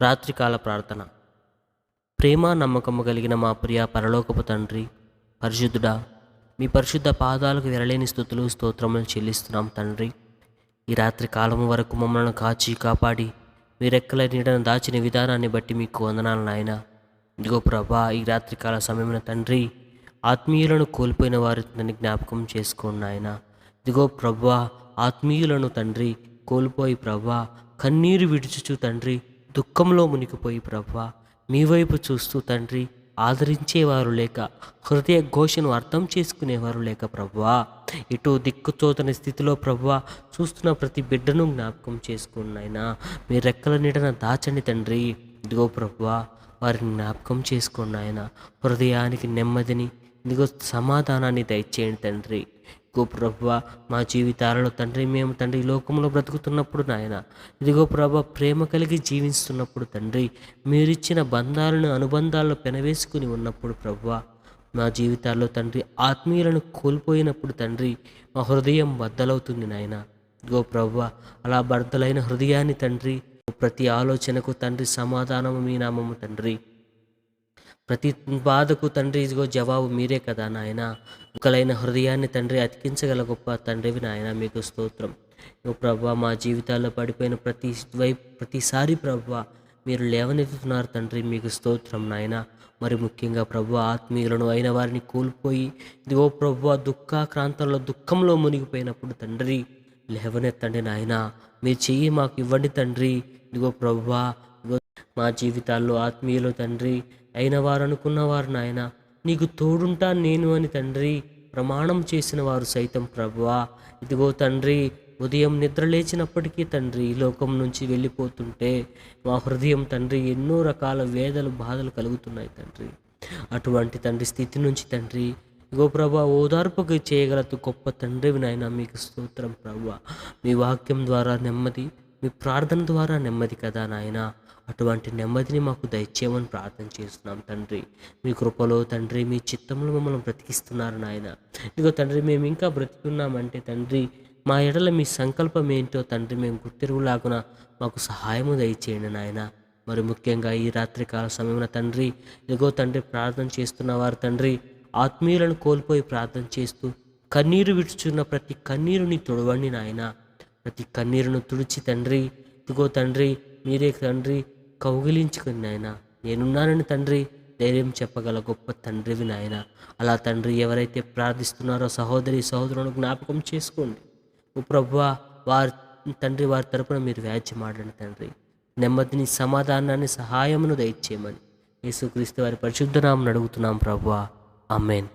రాత్రికాల ప్రార్థన. ప్రేమ నమ్మకము కలిగిన మా ప్రియ పరలోకపు తండ్రి పరిశుద్ధుడా మీ పరిశుద్ధ పాదాలకు విరలేని స్థుతులు స్తోత్రములు చెల్లిస్తున్నాం తండ్రి. ఈ రాత్రి కాలము వరకు మమ్మల్ని కాచి కాపాడి మీ రెక్కల నీడను దాచిన విధానాన్ని బట్టి మీకు వందనాలు నాయన. ఇదిగో ప్రభా ఈ రాత్రికాల సమయంలో సమయమున తండ్రి ఆత్మీయులను కోల్పోయిన వారిని జ్ఞాపకం చేసుకోండి నాయన. ఇదిగో ప్రభా ఆత్మీయులను తండ్రి కోల్పోయి ప్రభా కన్నీరు విడుచుచు తండ్రి దుఃఖంలో మునిగిపోయి ప్రభ్వ మీ వైపు చూస్తూ తండ్రి ఆదరించేవారు లేక హృదయ ఘోషను అర్థం చేసుకునేవారు లేక ప్రభువా ఇటు దిక్కుతోతని స్థితిలో ప్రభ్వ చూస్తున్న ప్రతి బిడ్డను జ్ఞాపకం చేసుకున్నాయినా మీ రెక్కల నీడన దాచండి తండ్రి. ఇదిగో ప్రభువా వారిని జ్ఞాపకం చేసుకోండి హృదయానికి నెమ్మదిని ఇదిగో సమాధానాన్ని దయచేయండి తండ్రి. ఇదిగో ప్రభు మా జీవితాలలో తండ్రి మేము తండ్రి లోకంలో బ్రతుకుతున్నప్పుడు నాయన ఇదిగో ప్రభు ప్రేమ కలిగి జీవిస్తున్నప్పుడు తండ్రి మీరిచ్చిన బంధాలను అనుబంధాలను పెనవేసుకుని ఉన్నప్పుడు ప్రభు మా జీవితాల్లో తండ్రి ఆత్మీయులను కోల్పోయినప్పుడు తండ్రి మా హృదయం బద్దలవుతుంది నాయన. ఇదిగో ప్రభు అలా బద్దలైన హృదయాన్ని తండ్రి ప్రతి ఆలోచనకు తండ్రి సమాధానము మీ నామము తండ్రి. ప్రతి బాధకు తండ్రి ఇదిగో జవాబు మీరే కదా నాయన. ఒకలైన హృదయాన్ని తండ్రి అతికించగల గొప్ప తండ్రివి నాయన మీకు స్తోత్రం. ప్రభా మా జీవితాల్లో పడిపోయిన ప్రతి వైపు ప్రతిసారి ప్రభా మీరు లేవనెత్తుతున్నారు తండ్రి మీకు స్తోత్రం నాయన. మరి ముఖ్యంగా ప్రభు ఆత్మీయులను అయిన వారిని కోల్పోయి ఇదిగో ప్రభు దుఃఖాక్రాంతంలో దుఃఖంలో మునిగిపోయినప్పుడు తండ్రి లేవనెత్తండి నాయన. మీరు చెయ్యి మాకు ఇవ్వండి తండ్రి. ఇదిగో ప్రభువా మా జీవితాల్లో ఆత్మీయులు తండ్రి అయిన వారు అనుకున్నవారు నాయన. నీకు తోడుంటా నేను అని తండ్రి ప్రమాణం చేసిన వారు సైతం ప్రభువా. ఇదిగో తండ్రి ఉదయం నిద్ర లేచినప్పటికీ తండ్రి ఈ లోకం నుంచి వెళ్ళిపోతుంటే మా హృదయం తండ్రి ఎన్నో రకాల వేదలు బాధలు కలుగుతున్నాయి తండ్రి. అటువంటి తండ్రి స్థితి నుంచి తండ్రి ఇగో ప్రభా ఓదార్పుకి చేయగలదు గొప్ప తండ్రివి నాయన మీకు స్తోత్రం ప్రభా మీ వాక్యం ద్వారా నెమ్మది మీ ప్రార్థన ద్వారా నెమ్మది కదా నాయన? అటువంటి నెమ్మదిని మాకు దయచేయమని ప్రార్థన చేస్తున్నాం తండ్రి. మీ కృపలో తండ్రి మీ చిత్తంలో మమ్మల్ని బ్రతికిస్తున్నారు నాయన. ఇదిగో తండ్రి మేము ఇంకా బ్రతికున్నామంటే తండ్రి మా ఎడల మీ సంకల్పం ఏంటో తండ్రి మేము గుర్తిరుగులాగున మాకు సహాయము దయచేయండి నాయన. మరి ముఖ్యంగా ఈ రాత్రికాల సమయంలో తండ్రి ఇదిగో తండ్రి ప్రార్థన చేస్తున్న వారు తండ్రి ఆత్మీయులను కోల్పోయి ప్రార్థన చేస్తూ కన్నీరు విడుచున్న ప్రతి కన్నీరుని తుడవండి నాయన. ప్రతి కన్నీరును తుడిచి తండ్రి ఇదిగో తండ్రి మీరే తండ్రి కౌగిలించుకుని నాయన. నేనున్నానని తండ్రి ధైర్యం చెప్పగల గొప్ప తండ్రివి నాయన. అలా తండ్రి ఎవరైతే ప్రార్థిస్తున్నారో సహోదరి సహోదరులను జ్ఞాపకం చేసుకోండి. ఓ ప్రభువా వారి తండ్రి వారి తరపున మీరు వ్యాజ్యం మాడండి తండ్రి. నెమ్మదిని సమాధానాన్ని సహాయమును దయచేయమని. యేసుక్రీస్తు వారి పరిశుద్ధనామను అడుగుతున్నాం ప్రభువా. అమ్మేన్